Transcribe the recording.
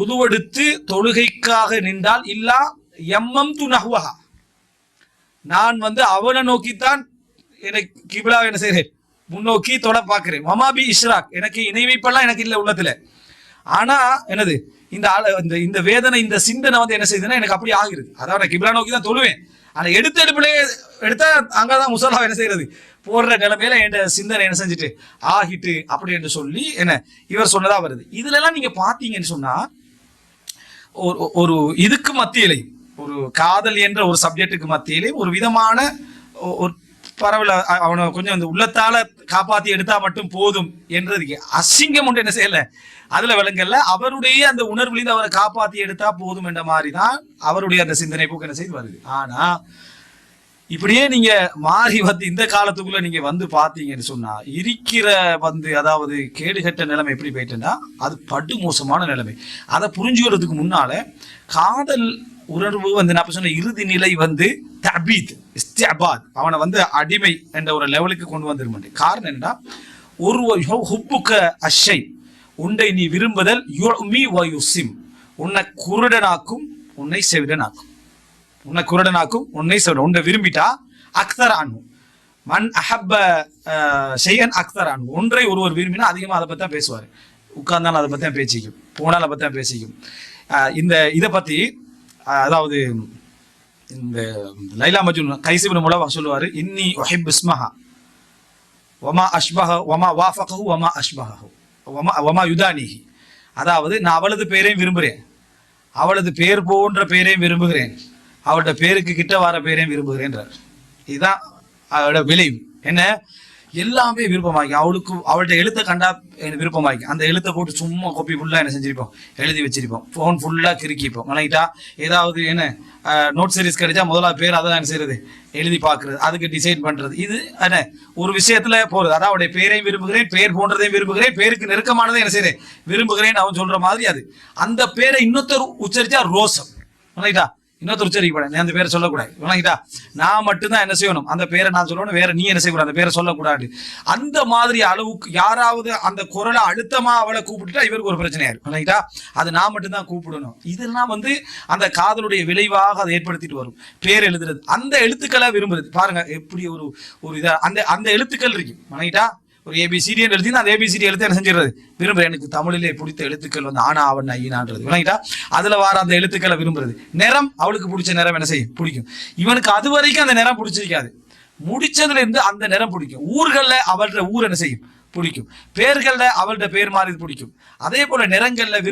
உதுவெடுத்து தொழுகைக்காக நின்றால் இல்லா எம்மம் து நஹ்வஹா. நான் வந்து அவனை நோக்கித்தான் எனக்கு கிபிலா என்ன செய்கிறேன் முன்னோக்கி தொட பார்க்கிறேன். மமாபி இஷ்ராக். எனக்கு இணை வைப்பெல்லாம் எனக்கு இல்லை உள்ளத்துல. ஆனா என்னது இந்த இந்த இந்த வேதனை இந்த சிந்தனை வந்து என்ன செய்யுதுன்னா எனக்கு அப்படி ஆகிருது. அதாவது நான் கிபிலா நோக்கி தான் தொழுவேன். ஆனால் எடுத்த எடுப்பிலே எடுத்தா அங்கதான் முசாலா என்ன செய்யறது போடுற நிலைமையில என் சிந்தனை என்ன செஞ்சுட்டு ஆகிட்டு அப்படி என்று சொல்லி என்ன இவர் சொன்னதா வருது. இதுல எல்லாம் நீங்க பாத்தீங்கன்னு சொன்னா ஒரு ஒரு இதுக்கு மத்தியிலே ஒரு காதல் என்ற ஒரு சப்ஜெக்ட்டுக்கு மத்தியிலே ஒரு விதமான ஒ- ஒரு பரவல அவனை கொஞ்சம் அந்த உள்ளத்தால காப்பாத்தி எடுத்தா மட்டும் போதும் என்றதுக்கு அசிங்கம் ஒன்று என்ன செய்யல? அதுல விளங்கல்ல அவருடைய அந்த உணர்வுலேருந்து அவரை காப்பாத்தி எடுத்தா போதும் என்ற மாதிரி தான் அவருடைய அந்த சிந்தனை போக்கு என்ன செய்து வருது. ஆனா இப்படியே நீங்க மாறி வந்து இந்த காலத்துக்குள்ள நீங்க வந்து பாத்தீங்கன்னு சொன்னா இருக்கிற வந்து அதாவது கேடுகட்ட நிலைமை எப்படி போயிட்டுன்னா அது படு மோசமான நிலைமை. அதை புரிஞ்சுக்கிறதுக்கு முன்னால காதல் உணர்வு வந்து நான் சொன்ன இறுதி நிலை வந்து தபீத். இஸ்தியாபாத் அவனை வந்து அடிமை என்ற ஒரு லெவலுக்கு கொண்டு வந்துருமாட்டேன் காரணம் என்னன்னா ஒரு ஹுப்புக்க அஷை உண்டை நீ விரும்புதல் யுமி வயுசிம் உன்னை குருடனாக்கும் உன்னை செவிடனாக்கும். உன்னை குருடனாக்கும் உன்னை செவிட உன்னை விரும்பிட்டா அக்தர் அனு மண் அஹப்ப ஷெய்யன் அக்தர் அனு ஒன்றை ஒருவர் விரும்பினா அதிகமாக அதை பற்றி தான் பேசுவார். உட்கார்ந்தாலும் அதை பற்றி தான் பேசிக்கும். போனால் அதை பற்றி தான் பேசிக்கும் இந்த இதை பற்றி அதாவது இந்த லைலா மஜ்னு கைசிபின் முலவா சொல்லுவார் இன்னி ஒஹிப் இஸ்மஹா வமா அஷ்பஹ வமா வாஃபகஹு வமா அஷ்பஹு வமா வமா யுதானிஹி. அதாவது நான் அவளது பேரையும் விரும்புகிறேன். அவளது பேர் போன்ற பேரையும் விரும்புகிறேன். அவளோட பேருக்கு கிட்ட வர பேரையும் விரும்புகிறேன்றார். இதுதான் அவளோட விளைவு. என்ன? எல்லாமே விருப்பமாக்கி அவளுக்கு அவள்கிட்ட எழுத்தை கண்டா எனக்கு விருப்பமாக்கி அந்த எழுத்தை போட்டு சும்மா கோப்பி ஃபுல்லாக என்ன செஞ்சிருப்போம். எழுதி வச்சிருப்போம். ஃபோன் ஃபுல்லாக கிறுக்கிப்போம் வணங்கிட்டா ஏதாவது என்ன நோட் சீரிஸ் கிடைச்சா முதல்ல பேர் அதை என்ன செய்யறது? எழுதி பார்க்கறது. அதுக்கு டிசைன் பண்றது. இது என்ன ஒரு விஷயத்துல போறது. அதான் அவருடைய பேரையும் விரும்புகிறேன் பேர் போன்றதையும் விரும்புகிறேன் பேருக்கு நெருக்கமானதை என்ன செய்யறேன்? விரும்புகிறேன் அவன் சொல்ற மாதிரி அது. அந்த பேரை இன்னொருத்தர் உச்சரிச்சா ரோசம். ரைட்டா இன்னொருத்தர் உச்சரிக்கப்படாது நீ அந்த பேரை சொல்லக்கூடாது. வணங்கிட்டா? நான் மட்டும்தான் என்ன செய்யணும்? அந்த பேரை நான் சொல்லணும் வேற நீ என்ன செய்யக்கூடாது? அந்த பேரை சொல்லக்கூடாது. அந்த மாதிரி அளவுக்கு யாராவது அந்த குரலை அழுத்தமா அவளை கூப்பிட்டுட்டா இவருக்கு ஒரு பிரச்சனையா இருக்கும் வணங்கிட்டா? அது நான் மட்டும்தான் கூப்பிடணும். இதெல்லாம் வந்து அந்த காதலுடைய விளைவாக அதை ஏற்படுத்திட்டு வரும். பேர் எழுதுறது. அந்த எழுத்துக்களை விரும்புறது. பாருங்க எப்படி ஒரு ஒரு இதாக அந்த அந்த எழுத்துக்கள் இருக்கு. வணங்கிட்டா? ஒரு ஏபிசிடி எழுதி அந்த ஏபிசிடி எழுத்து என்ன செஞ்சிடறது? விரும்புறேன் எனக்கு தமிழிலே பிடித்த எழுத்துக்கள் வந்து ஆனா அவன் ஐயனான்றது. விளங்கிட்டா அதுல வார அந்த எழுத்துக்களை விரும்புறது. நிறம் அவளுக்கு பிடிச்ச நிறம் என்ன செய்யும்? பிடிக்கும். இவனுக்கு அது வரைக்கும் அந்த நிறம் பிடிச்சிருக்காது. முடிச்சதுல இருந்து அந்த நிறம் பிடிக்கும். ஊர்கள்ல அவள்கிட்ட ஊர் என்ன செய்யும்? பிடிக்கும். பேர்கள்ல அவள்கிட்ட பேர் மாறி பிடிக்கும். அதே போல நிறங்கள்ல